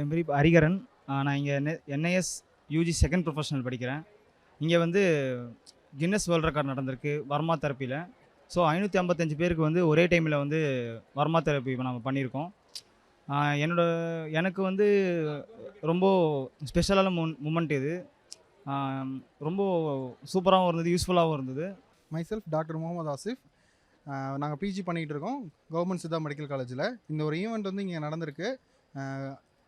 என் பேர் ஹரிகரன். நான் இங்கே என் என்ஐஎஸ் யூஜி செகண்ட் ப்ரொஃபஷனல் படிக்கிறேன். இங்கே வந்து கின்னஸ் வேர்ல்ட் ரெக்கார்ட் நடந்திருக்கு வர்மா தெரப்பியில் ஸோ ஐநூற்றி ஐம்பத்தஞ்சு பேருக்கு வந்து ஒரே டைமில் வந்து வர்மா தெரப்பி இப்போ நம்ம பண்ணியிருக்கோம். என்னோட எனக்கு வந்து ரொம்ப ஸ்பெஷலான மூ மூமெண்ட் இது. ரொம்ப சூப்பராகவும் இருந்தது யூஸ்ஃபுல்லாகவும் இருந்தது. மைசெல்ஃப் டாக்டர் முகமது ஆசிஃப் நாங்கள் பிஜி பண்ணிகிட்டு இருக்கோம். கவர்மெண்ட் சித்தா மெடிக்கல் காலேஜில் இந்த ஒரு ஈவெண்ட் வந்து இங்கே நடந்திருக்கு.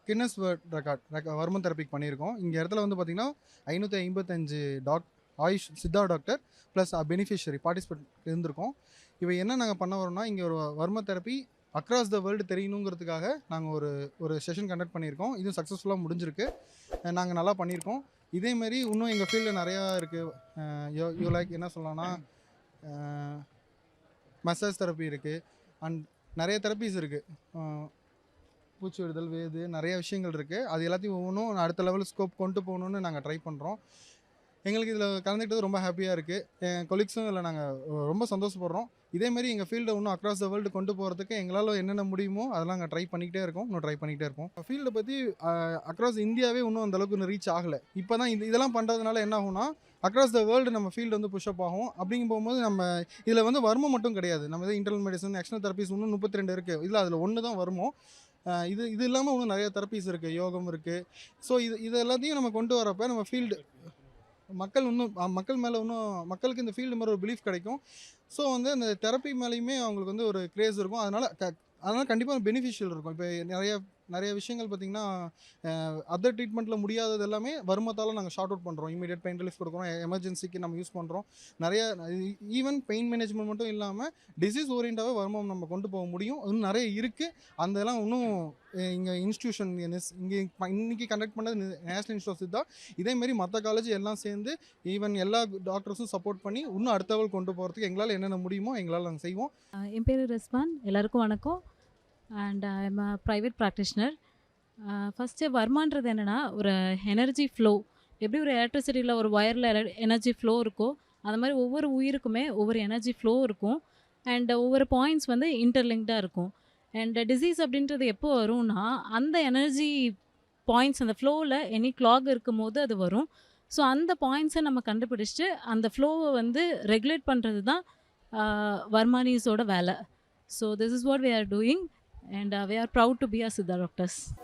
கின்னஸ் வேர்ல்ட் ரெக்கார்ட் ரெக்க வர்மன் தெரப்பிக்கு பண்ணியிருக்கோம். இங்கே இடத்துல வந்து பார்த்திங்கன்னா ஐநூற்றி ஐம்பத்தஞ்சு talk Ayush Siddha doctor plus beneficiary participate இருந்திருக்கோம். இவை என்ன நாங்கள் பண்ண வரோம்னா இங்கே ஒரு வர்ம தெரப்பி அக்ராஸ் த வேர்ல்டு தெரியணுங்கிறதுக்காக நாங்கள் ஒரு ஒரு செஷன் கண்டக்ட் பண்ணியிருக்கோம். இதுவும் சக்ஸஸ்ஃபுல்லாக முடிஞ்சிருக்கு. நாங்கள் நல்லா பண்ணியிருக்கோம். இதேமாரி இன்னும் எங்கள் ஃபீல்டில் நிறையா இருக்குது யோ யூ லைக் என்ன சொல்லலாம்னா மசாஜ் தெரப்பி இருக்குது அண்ட் நிறைய தெரப்பிஸ் இருக்குது பூச்சி விடுதல் வேது நிறைய விஷயங்கள் இருக்குது அது எல்லாத்தையும் ஒவ்வொன்றும் அடுத்த லெவல் ஸ்கோப் கொண்டு போகணுன்னு நாங்கள் ட்ரை பண்ணுறோம் எங்களுக்கு இதில் கலந்துக்கிட்டது ரொம்ப ஹாப்பியாக இருக்குது என் கொலீக்ஸும் இதில் நாங்கள் ரொம்ப சந்தோஷப்படுறோம். இதேமாரி எங்கள் ஃபீல்டை இன்னும் அக்ராஸ் த வேர்ல்டு கொண்டு போகிறதுக்கு எங்களால் என்னென்ன முடியுமோ அதெல்லாம் நாங்கள் ட்ரை பண்ணிக்கிட்டே இருக்கோம். இன்னும் ட்ரை பண்ணிக்கிட்டே இருக்கோம் ஃபீல்டை பற்றி அக்ராஸ் இந்தியாவே இன்னும் அந்த அளவுக்கு இன்னும் ரீச் ஆகலை. இப்போ தான் இது இதெல்லாம் பண்ணுறதுனால என்ன ஆகும்னா அக்ராஸ் த வேர்ல்டு நம்ம ஃபீல்டு வந்து புஷ்அப் ஆகும். அப்படிங்கும் போகும்போது நம்ம இதில் வந்து வருமம் மட்டும் கிடையாது. நம்ம இது இன்டர்னல் மெடிசன் எக்ஸ்டர்னல் தெரப்பிஸ் இன்னும் முப்பத்தி ரெண்டு இருக்குது இதில் அதில் ஒன்று தான் வருமோ இது இது இல்லாமல் இன்னும் நிறைய தெரப்பிஸ் இருக்குது யோகம் இருக்குது ஸோ இது இது எல்லாத்தையும் நம்ம கொண்டு வரப்போ நம்ம ஃபீல்டு மக்கள் இன்னும் மக்கள் மேலே இன்னும் மக்களுக்கு இந்த ஃபீல்டு மேலே ஒரு பிலீஃப் கிடைக்கும். ஸோ வந்து அந்த தெரப்பி மேலேயுமே அவங்களுக்கு வந்து ஒரு க்ரேஸ் இருக்கும். அதனால் க அதனால் கண்டிப்பாக பெனிஃபிஷியல் இருக்கும். இப்போ நிறைய நிறைய விஷயங்கள் பார்த்திங்கன்னா அதர் ட்ரீட்மெண்ட்டில் முடியாதது எல்லாமே வருமத்தால் நாங்கள் ஷார்ட் அவுட் பண்ணுறோம் இமீடியட் பெயின் ரிலீஃப் கொடுக்குறோம். எமர்ஜென்சிக்கு நம்ம யூஸ் பண்ணுறோம் நிறைய ஈவன் பெயின் மேனேஜ்மெண்ட் மட்டும் இல்லாமல் டிசீஸ் ஓரியண்டாகவே வருமம் நம்ம கொண்டு போக முடியும். இன்னும் நிறைய இருக்குது அந்த எல்லாம் இன்னும் இங்கே இன்ஸ்டியூஷன் இங்கே இன்னைக்கு கண்டக்ட் பண்ணது நேஷனல் இன்ஸ்டியூட் தான் இதேமாரி மற்ற காலேஜ் எல்லாம் சேர்ந்து ஈவன் எல்லா டாக்டர்ஸும் சப்போர்ட் பண்ணி இன்னும் அடுத்தவள் கொண்டு போகிறதுக்கு எங்களால் என்னென்ன முடியுமோ எங்களால் நாங்கள் செய்வோம். என் பேர் ரெஸ்பான் எல்லாருக்கும் வணக்கம். And I'm a private practitioner first வர்மான்றது என்னென்னா ஒரு எனர்ஜி ஃப்ளோ எப்படி ஒரு எலக்ட்ரிசிட்டியில் ஒரு ஒயரில் எனர்ஜி ஃப்ளோ இருக்கோ அந்த மாதிரி ஒவ்வொரு உயிருக்குமே ஒவ்வொரு எனர்ஜி ஃப்ளோ இருக்கும். அண்ட் ஒவ்வொரு பாயிண்ட்ஸ் வந்து இன்டர்லிங்க்டாக இருக்கும். அண்ட் டிசீஸ் அப்படின்றது எப்போ வரும்னா அந்த எனர்ஜி பாயிண்ட்ஸ் அந்த ஃப்ளோவில் எனி கிளாக் இருக்கும் போது அது வரும். ஸோ அந்த பாயிண்ட்ஸை நம்ம கண்டுபிடிச்சிட்டு அந்த ஃப்ளோவை வந்து ரெகுலேட் பண்ணுறது தான் uh, வர்மானிஸோட வேலை. So this is what we are doing and uh, we are proud to be a Siddha doctors.